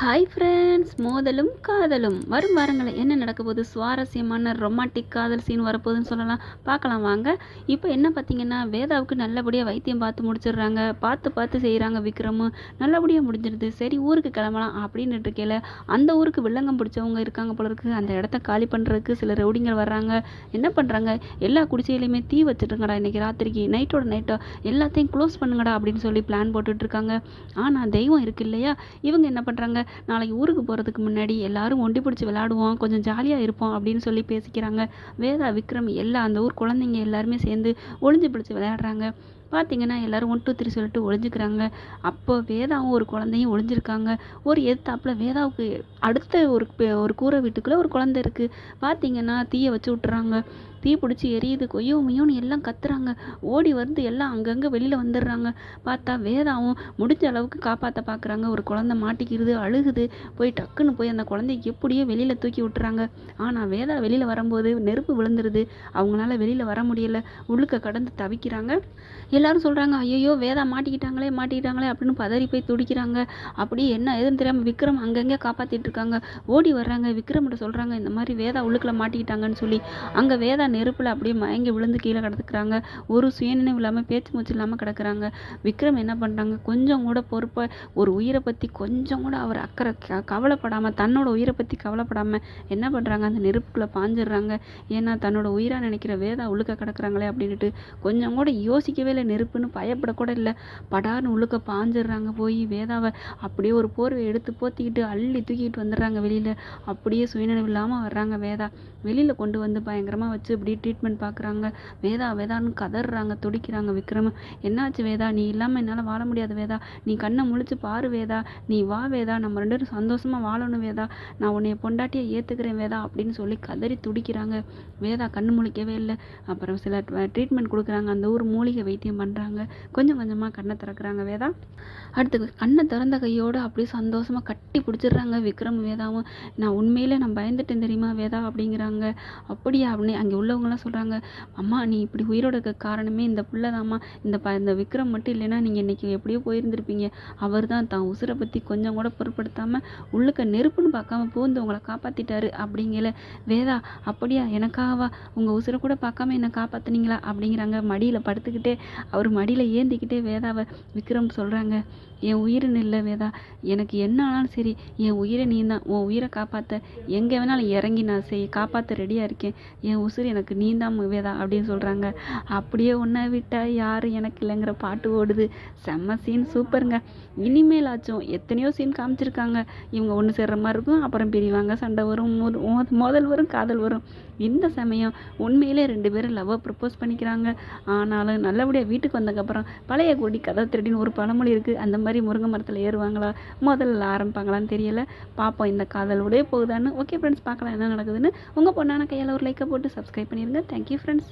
Hi friends மோதலும் காதலும். வரும் வாரங்களில் என்ன நடக்க போகுது? சுவாரஸ்யமான ரொமாட்டிக் காதல் சீன் வரப்போகுதுன்னு சொல்லலாம். பார்க்கலாம் வாங்க. இப்போ என்ன பார்த்தீங்கன்னா வேதாவுக்கு நல்லபடியாக வைத்தியம் பார்த்து முடிச்சிடுறாங்க. பார்த்து பார்த்து செய்கிறாங்க விக்ரமும் நல்லபடியாக முடிஞ்சிடுது. சரி ஊருக்கு கிளம்பலாம் அப்படின்னு இருக்கையில் அந்த ஊருக்கு வில்லங்கம் பிடிச்சவங்க இருக்காங்க போல இருக்கு. அந்த இடத்த காலி பண்ணுறதுக்கு சில ரவுடிங்கள் வர்றாங்க. என்ன பண்ணுறாங்க எல்லா குடிசையிலையுமே தீ வச்சுட்டுருங்கடா இன்னைக்கு ராத்திரிக்கு. நைட்டோட நைட்டோ எல்லாத்தையும் க்ளோஸ் பண்ணுங்கடா அப்படின்னு சொல்லி பிளான் போட்டுட்டு இருக்காங்க. ஆனால் தெய்வம் இருக்கு இல்லையா? இவங்க என்ன பண்ணுறாங்க நாளைக்கு ஊருக்கு போகிறதுக்கு முன்னாடி எல்லாரும் ஒண்டி பிடிச்சி விளையாடுவோம் கொஞ்சம் ஜாலியாக இருப்போம் அப்படின்னு சொல்லி பேசிக்கிறாங்க. வேதா விக்ரம் எல்லா அந்த ஊர் குழந்தைங்க எல்லாருமே சேர்ந்து ஒளிஞ்சு பிடிச்சி விளையாடுறாங்க. பார்த்தீங்கன்னா எல்லாரும் ஒன் டூ த்ரீ சொல்லிட்டு ஒழிஞ்சுக்கிறாங்க அப்போ வேதாவும் ஒரு குழந்தையும் ஒழிஞ்சிருக்காங்க ஒரு எதிர்த்தாப்புல வேதாவுக்கு அடுத்த ஒரு பெ- ஒரு கூரை வீட்டுக்குள்ளே ஒரு குழந்தை இருக்குது பார்த்தீங்கன்னா தீயை வச்சு விட்டுறாங்க. தீ பிடிச்சி எரியுது கொய்யோ மையோன்னு எல்லாம் கத்துறாங்க. ஓடி வந்து எல்லாம் அங்கங்கே வெளியில் வந்துடுறாங்க. பார்த்தா வேதாவும் முடிஞ்ச அளவுக்கு காப்பாற்ற பார்க்குறாங்க ஒரு குழந்தை மாட்டிக்கிறது அழுகுது. போய் டக்குன்னு போய் அந்த குழந்தைய எப்படியோ வெளியில் தூக்கி விட்டுறாங்க. ஆனால் வேதா வெளியில் வரும்போது நெருப்பு விழுந்துருது. அவங்களால வெளியில் வர முடியல. உள்ளுக்க கடந்து தவிக்கிறாங்க. எல்லாரும் சொல்கிறாங்க ஐயோ வேதா மாட்டிக்கிட்டாங்களே மாட்டிக்கிட்டாங்களே அப்படின்னு பதறி போய் துடிக்கிறாங்க. அப்படி என்ன ஏதுன்னு தெரியாமல் விக்ரம் அங்கங்கே காப்பாற்றிட்டு இருக்காங்க. ஓடி வர்றாங்க விக்ரம்கிட்ட சொல்கிறாங்க இந்த மாதிரி வேதா உள்ளுக்குள்ள மாட்டிக்கிட்டாங்கன்னு சொல்லி. அங்கே வேதா நெருப்பில் அப்படியே மயங்கி விழுந்து கீழே கிடக்குறாங்க. ஒரு சுயநினைவு இல்லாமல் பேச்சு மூச்சு இல்லாமல் கிடக்குறாங்க. விக்ரம் என்ன பண்ணுறாங்க கொஞ்சம் கூட பொறுப்பை ஒரு உயிரை பற்றி கொஞ்சம் கூட அவர் அக்கறை க- கவலைப்படாமல் தன்னோட உயிரை பற்றி கவலைப்படாமல் என்ன பண்ணுறாங்க அந்த நெருப்புக்குள்ளே பாஞ்சிடுறாங்க. ஏன்னா தன்னோட உயிராக நினைக்கிற வேதா உள்ளுக்க கிடக்குறாங்களே அப்படின்ட்டு கொஞ்சம் கூட யோசிக்கவே இல்லை நெருப்புன்னு பயப்படக்கூட இல்லை. படார்னு உள்ளுக்க பாஞ்சிடுறாங்க போய் வேதாவை. அப்படியே ஒரு போர்வை எடுத்து போத்திக்கிட்டு அள்ளி தூக்கிட்டு வந்துடுறாங்க வெளியில். அப்படியே சுயநினைவு இல்லாமல் வர்றாங்க வேதா. வெளியில் கொண்டு வந்து பயங்கரமாக வச்சு இப்படி ட்ரீட்மெண்ட் பார்க்குறாங்க. வேதா வேதான்னு கதறாங்க துடிக்கிறாங்க விக்ரம. என்னாச்சு வேதா? நீ இல்லாமல் என்னால் வாழ முடியாது வேதா. நீ கண்ணை முழிச்சு பாரு வேதா. நீ வா வேதா. நம்ம ரெண்டு பேரும் சந்தோஷமாக வாழணும் வேதா. நான் உன்னைய பொண்டாட்டியை ஏற்றுக்கிறேன் வேதா அப்படின்னு சொல்லி கதறி துடிக்கிறாங்க. வேதா கண்ணு முழிக்கவே இல்லை. அப்புறம் சில ட்ரீட்மெண்ட் கொடுக்குறாங்க. அந்த ஊர் மூலிகை வைத்தியம் பண்ணுறாங்க கொஞ்சம் கொஞ்சமாக கண்ணை திறக்கிறாங்க வேதா. அடுத்து கண்ணை திறந்த கையோடு அப்படியே சந்தோஷமாக கட்டி பிடிச்சிடுறாங்க விக்ரம் வேதாவும். நான் உண்மையிலே நான் பயந்துட்டேன் தெரியுமா வேதா அப்படிங்கிறாங்க. அப்படியா அப்படின்னு அங்கே உள்ளவங்களாம் சொல்கிறாங்க அம்மா நீ இப்படி உயிரோட இருக்க காரணமே இந்த பிள்ளைதாம்மா. இந்த ப இந்த விக்ரம் மட்டும் இல்லைன்னா நீங்கள் இன்றைக்கி எப்படியோ போயிருந்திருப்பீங்க. அவர் தான் தான் உசுரை பற்றி கொஞ்சம் கூட பொருட்படுத்தாமல் உள்ளுக்க நெருப்புன்னு பார்க்காம பூந்து உங்களை காப்பாற்றிட்டாரு அப்படிங்கல. வேதா அப்படியா எனக்காகவா உங்கள் உசுரை கூட பார்க்காம என்னை காப்பாத்துனீங்களா? அப்படிங்கிறாங்க. மடியில் படுத்துக்கிட்டே அவர் மடியில் ஏந்திக்கிட்டே வேதாவை விக்ரம் சொல்கிறாங்க என் உயிர் இல்லை வேதா எனக்கு என்ன ஆனாலும் சரி என் உயிரை நீ தான் உன் உயிரை காப்பாற்ற எங்கே வேணாலும் இறங்கி நான் செய் காப்பாற்ற ரெடியாக இருக்கேன். என் உசுர் எனக்கு நீ தான் வேதா அப்படின்னு சொல்கிறாங்க அப்படியே உன்னை விட்டால் யார் எனக்கு இல்லைங்கிற பாட்டு ஓடுது. செம்ம சீன் சூப்பருங்க இனிமேலாச்சும் எத்தனையோ சீன் காமிச்சிருக்காங்க. இவங்க ஒன்று சேர்ற மாதிரி இருக்கும் அப்புறம் பிரிவாங்க சண்டை வரும் மோதல் வரும் காதல் வரும். இந்த சமயம் உண்மையிலே ரெண்டு பேரும் லவ்வை ப்ரப்போஸ் பண்ணிக்கிறாங்க. ஆனாலும் நல்லபடியாக வீட்டுக்கு வந்ததுக்கப்புறம் பழைய கொடி கதை திருடின்னு ஒரு பழமொழி இருக்குது அந்த மாதிரி மாதிரி முருங்கை மரத்தில் ஏறுவாங்களா? முதல்ல ஆரம்பிப்பாங்களான்னு தெரியல. பார்ப்போம் இந்த காதலோடே போகுதான்னு. ஓகே ஃப்ரெண்ட்ஸ் பார்க்கலாம் என்ன நடக்குதுன்னு. உங்கள் பொண்ணான கையால் ஒரு லைக்கை போட்டு சப்ஸ்கிரைப் பண்ணிடுங்க தேங்க்யூ ஃப்ரெண்ட்ஸ்